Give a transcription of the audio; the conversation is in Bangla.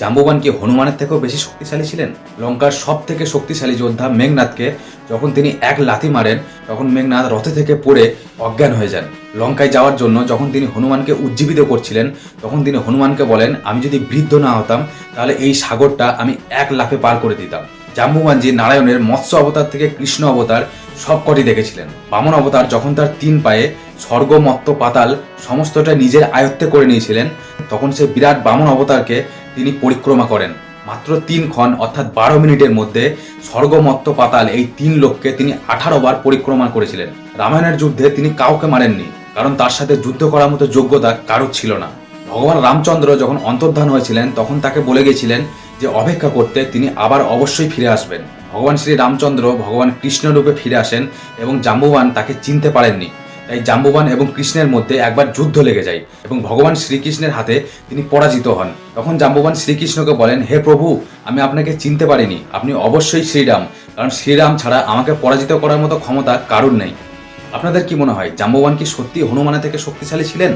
জাম্বুবান কি হনুমানের থেকেও বেশি শক্তিশালী ছিলেন? লঙ্কার সব থেকে শক্তিশালী যোদ্ধা মেঘনাথকে যখন তিনি এক লাথি মারেন, তখন মেঘনাথ রথে থেকে পড়ে অজ্ঞান হয়ে যান। লঙ্কায় যাওয়ার জন্য যখন তিনি হনুমানকে উজ্জীবিত করছিলেন, তখন তিনি হনুমানকে বলেন, আমি যদি বৃদ্ধ না হতাম, তাহলে এই সাগরটা আমি এক লাফে পার করে দিতাম। জাম্বুবানজি নারায়ণের মৎস্য অবতার থেকে কৃষ্ণ অবতার সবকটি দেখেছিলেন। বামন অবতার যখন তার তিন পায়ে স্বর্গ, মত্ত, পাতাল সমস্তটা নিজের আয়ত্তে করে নিয়েছিলেন, তখন সে বিরাট বামন অবতারকে তিনি পরিক্রমা করেন। মাত্র তিন ক্ষণ, অর্থাৎ বারো মিনিটের মধ্যে স্বর্গমত্ত পাতাল এই তিন লোককে তিনি আঠারো বার পরিক্রমা করেছিলেন। রামায়ণের যুদ্ধে তিনি কাউকে মারেননি, কারণ তার সাথে যুদ্ধ করার মতো যোগ্যতা কারোর ছিল না। ভগবান রামচন্দ্র যখন অন্তর্ধান হয়েছিলেন, তখন তাকে বলে গেছিলেন যে অপেক্ষা করতে তিনি আবার অবশ্যই ফিরে আসবেন। ভগবান শ্রী রামচন্দ্র ভগবান কৃষ্ণরূপে ফিরে আসেন এবং জাম্বুবান তাকে চিনতে পারেননি। তাই জাম্বুবান এবং কৃষ্ণের মধ্যে একবার যুদ্ধ লেগে যায় এবং ভগবান শ্রীকৃষ্ণের হাতে তিনি পরাজিত হন। তখন জাম্বুবান শ্রীকৃষ্ণকে বলেন, হে প্রভু, আমি আপনাকে চিনতে পারিনি। আপনি অবশ্যই শ্রীরাম, কারণ শ্রীরাম ছাড়া আমাকে পরাজিত করার মতো ক্ষমতা কারুর নেই। আপনাদের কি মনে হয়, জাম্বুবান কি সত্যি হনুমানের থেকে শক্তিশালী ছিলেন?